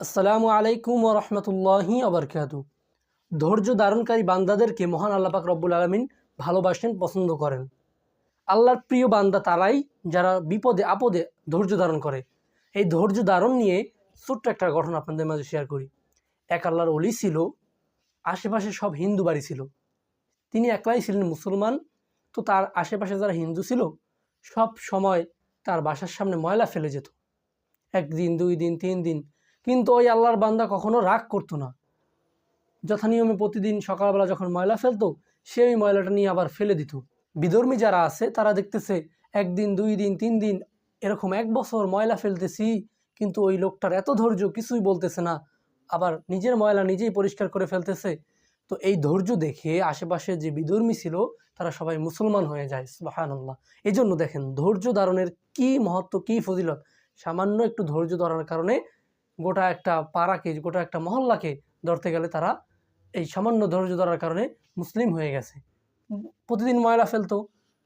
আসসালামু আলাইকুম ও রহমতুল্লাহি আবরকাতু ধৈর্য ধারণকারী বান্দাদেরকে মহান আল্লাপাক রব্বুল আলমিন ভালোবাসেন, পছন্দ করেন। আল্লাহর প্রিয় বান্দা তারাই যারা বিপদে, আপদে ধৈর্য ধারণ করে। এই ধৈর্য ধারণ নিয়ে ছোট্ট একটা ঘটনা আপনাদের মাঝে শেয়ার করি। এক আল্লাহর অলি ছিল, আশেপাশে সব হিন্দু বাড়ি ছিল। তিনি একলাই ছিলেন মুসলমান, তো তার আশেপাশে যারা হিন্দু ছিল, সব সময় তার বাসার সামনে ময়লা ফেলে যেত। একদিন, দুই দিন, তিন দিন কিন্তু ওই আল্লাহর বান্দা কখনো রাগ করতো না। যথানিয়মে প্রতিদিন সকালবেলা যখন ময়লা ফেলতো সে ওই ময়লাটা নিয়ে আবার ফেলে দিত। বিধর্মী যারা আছে, তারা দেখতেছে, একদিন, দুই দিন, তিন দিন এরকম এক বছর ময়লা ফেলতেছি, কিন্তু ওই লোকটার এত ধৈর্য কিছুই বলতেছে না। আবার নিজের ময়লা নিজেই পরিষ্কার করে ফেলতেছে। তো এই ধৈর্য দেখে আশেপাশে যে বিধর্মী ছিল, তারা সবাই মুসলমান হয়ে যায় সুবাহান্লাহ এই জন্য দেখেন, ধৈর্য ধারণের কি মহত্ব, কি ফজিলত? সামান্য একটু ধৈর্য ধরার কারণে গোটা একটা পাড়াকে, গোটা একটা মহল্লাকে ধরতে গেলে তারা এই সামান্য ধৈর্য ধরার কারণে মুসলিম হয়ে গেছে। প্রতিদিন ময়লা ফেলতো,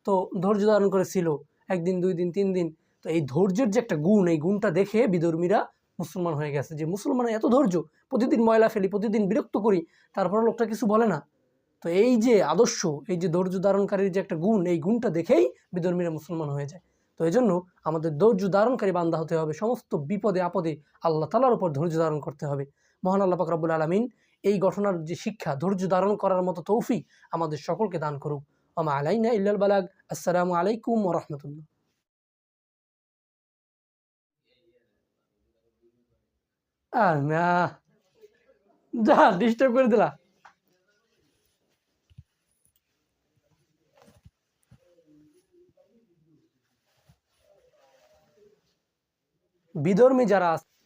তো ধৈর্য ধারণ করেছিল একদিন, দুই দিন, তিন দিন। তো এই ধৈর্যের যে একটা গুণ, এই গুণটা দেখে বিধর্মীরা মুসলমান হয়ে গেছে যে মুসলমানের এত ধৈর্য, প্রতিদিন ময়লা ফেলি, প্রতিদিন বিরক্ত করি তারপরে লোকটা কিছু বলে না। তো এই যে আদর্শ, এই যে ধৈর্য ধারণকারীর যে একটা গুণ, এই গুণটা দেখেই বিধর্মীরা মুসলমান হয়ে যায়। তো এই জন্য আমাদের ধৈর্য ধারণকারী বান্দা হতে হবে, সমস্ত বিপদে আপদে আল্লাহ তালার উপর ধৈর্য ধারণ করতে হবে। মহান আল্লাহ রব্বুল আলমিন এই ঘটনার যে শিক্ষা, ধৈর্য ধারণ করার মতো তৌফিক আমাদের সকলকে দান করুক। আমা আলাইনা ইল্লাল বালাগ। আসসালামু আলাইকুম রহমতুল্লাহ। আর না যা ডিস্টার্ব করে দিলা। বিধর্মী যারা আছে